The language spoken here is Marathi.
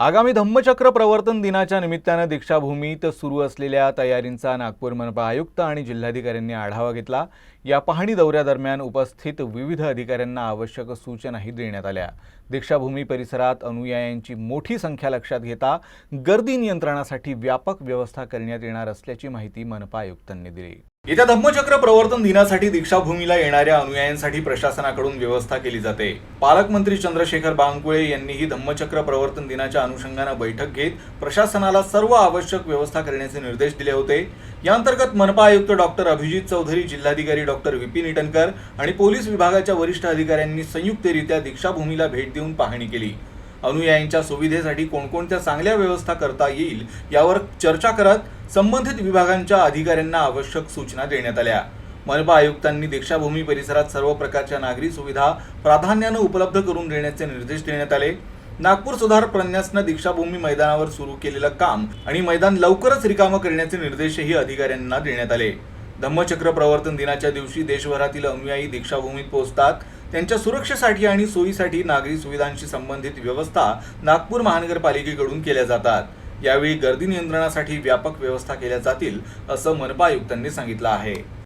आगामी धम्मचक्र प्रवर्तन दिनाच्या निमित्तानं दीक्षाभूमीत सुरू असलेल्या तयारींचा नागपूर मनपा आयुक्त आणि जिल्हाधिकाऱ्यांनी आढावा घेतला. या पाहणी दौऱ्यादरम्यान उपस्थित विविध अधिकाऱ्यांना आवश्यक सूचनाही देण्यात आल्या. दीक्षाभूमी परिसरात अनुयायांची मोठी संख्या लक्षात घेता गर्दी नियंत्रणासाठी व्यापक व्यवस्था करण्यात येणार असल्याची माहिती मनपा आयुक्तांनी दिली. येत्या धम्मचक्र प्रवर्तन दिनासाठी दीक्षाभूमीला येणाऱ्या अनुयायांसाठी प्रशासनाकडून व्यवस्था केली जाते. पालकमंत्री चंद्रशेखर बावनकुळे यांनीही धम्मचक्र प्रवर्तन दिनाच्या अनुषंगानं बैठक घेत प्रशासनाला सर्व आवश्यक व्यवस्था करण्याचे निर्देश दिले होते. याअंतर्गत मनपा आयुक्त डॉक्टर अभिजित चौधरी जिल्हाधिकारी डॉक्टर विपिन इटनकर आणि पोलीस विभागाच्या वरिष्ठ अधिकाऱ्यांनी संयुक्तरित्या दीक्षाभूमीला भेट देऊन पाहणी केली. अनुयायांच्या सुविधेसाठी कोणकोणत्या चांगल्या व्यवस्था करता येईल यावर चर्चा करत संबंधित विभागांच्या अधिकाऱ्यांना आवश्यक सूचना देण्यात आल्या. मनपा आयुक्तांनी दीक्षाभूमी परिसरात सर्व प्रकारच्या नागरी सुविधा प्राधान्यानं उपलब्ध करून देण्याचे निर्देश देण्यात आले. नागपूर सुधार प्रन्यासनं दीक्षाभूमी मैदानावर सुरू केलेलं काम आणि मैदान लवकरच रिकामं करण्याचे निर्देशही अधिकाऱ्यांना देण्यात आले. धम्मचक्र प्रवर्तन दिनाच्या दिवशी देशभरातील अनुयायी दीक्षाभूमीत पोहोचतात. त्यांच्या सुरक्षेसाठी आणि सोयीसाठी नागरी सुविधांशी संबंधित व्यवस्था नागपूर महानगरपालिकेकडून केल्या जातात. यावेळी गर्दी नियंत्रणासाठी व्यापक व्यवस्था केल्या जातील असं मनपा आयुक्तांनी सांगितलं आहे.